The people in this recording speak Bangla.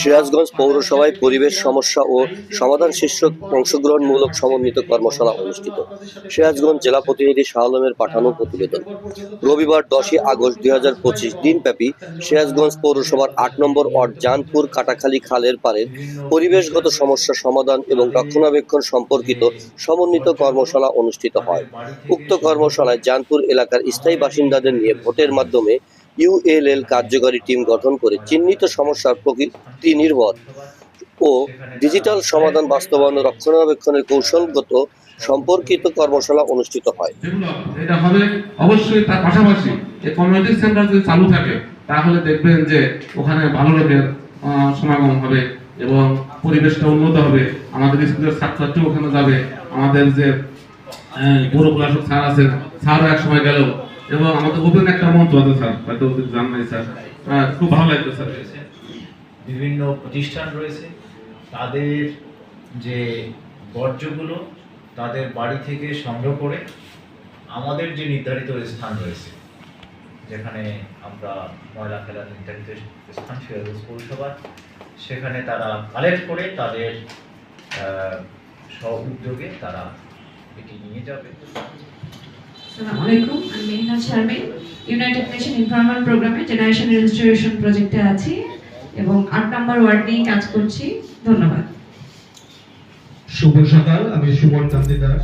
সিরাজগঞ্জ পৌরসভায় পরিবেশ সমস্যা ও সমাধান শীর্ষক অংশগ্রহণমূলক সমন্বিত কর্মশালা অনুষ্ঠিত। সিরাজগঞ্জ জেলা প্রতিনিধি শাহ আলমের পাঠানো প্রতিবেদন। রবিবার দশই আগস্ট দুই হাজার পঁচিশ দিনব্যাপী সিরাজগঞ্জ পৌরসভার আট নম্বর ওয়ার্ড জানপুর কাটাখালী খালের পাড়ের পরিবেশগত সমস্যা সমাধান এবং রক্ষণাবেক্ষণ সম্পর্কিত সমন্বিত কর্মশালা অনুষ্ঠিত হয়। উক্ত কর্মশালায় জানপুর এলাকার স্থায়ী বাসিন্দাদের নিয়ে ভোটের মাধ্যমে ইউএলএল কার্যকরী টিম গঠন করে চিহ্নিত সমস্যার প্রকৃতি নির্ভর ও ডিজিটাল সমাধান বাস্তবায়ন রক্ষণাবেক্ষণের কৌশলগত সম্পর্কিত কর্মশালা অনুষ্ঠিত হয়। এটা হবে, অবশ্যই তার পাশাপাশি এই কমিউনিটি সেন্টার যদি চালু থাকে, তাহলে দেখবেন যে ওখানে ভালো লোকের সমাগম হবে এবং পরিবেশটা উন্নত হবে। আমাদের স্কুলের ছাত্রছাত্রী ওখানে যাবে। আমাদের যে পৌর প্রশাসক স্যার আছেন, স্যারও এক সময় গেল এবং আমাদের ওপেন একটা মঞ্চ আছে স্যার, হয়তো ওদের জান নাই স্যার খুব ভালো লাগবে স্যার। বিভিন্ন প্রতিষ্ঠান রয়েছে, তাদের যে বর্জ্যগুলো তাদের বাড়ি থেকে সংগ্রহ করে আমাদের যে নির্ধারিত স্থান রয়েছে, যেখানে আমরা ময়লা ফেলার নির্ধারিত স্থান, সিরাজগঞ্জ পৌরসভার সেখানে তারা কালেক্ট করে তাদের স্ব উদ্যোগে তারা এটি নিয়ে যাবে। আসসালামু আলাইকুম, আমি Mehna Sharmin United Nation Environment প্রোগ্রামে জেনারেশন রেজিস্ট্রেশন প্রজেক্টে আছি এবং আট নম্বর ওয়ার্ড নিয়ে কাজ করছি। ধন্যবাদ। শুভ সকাল, আমি সুবর্ণ দাস।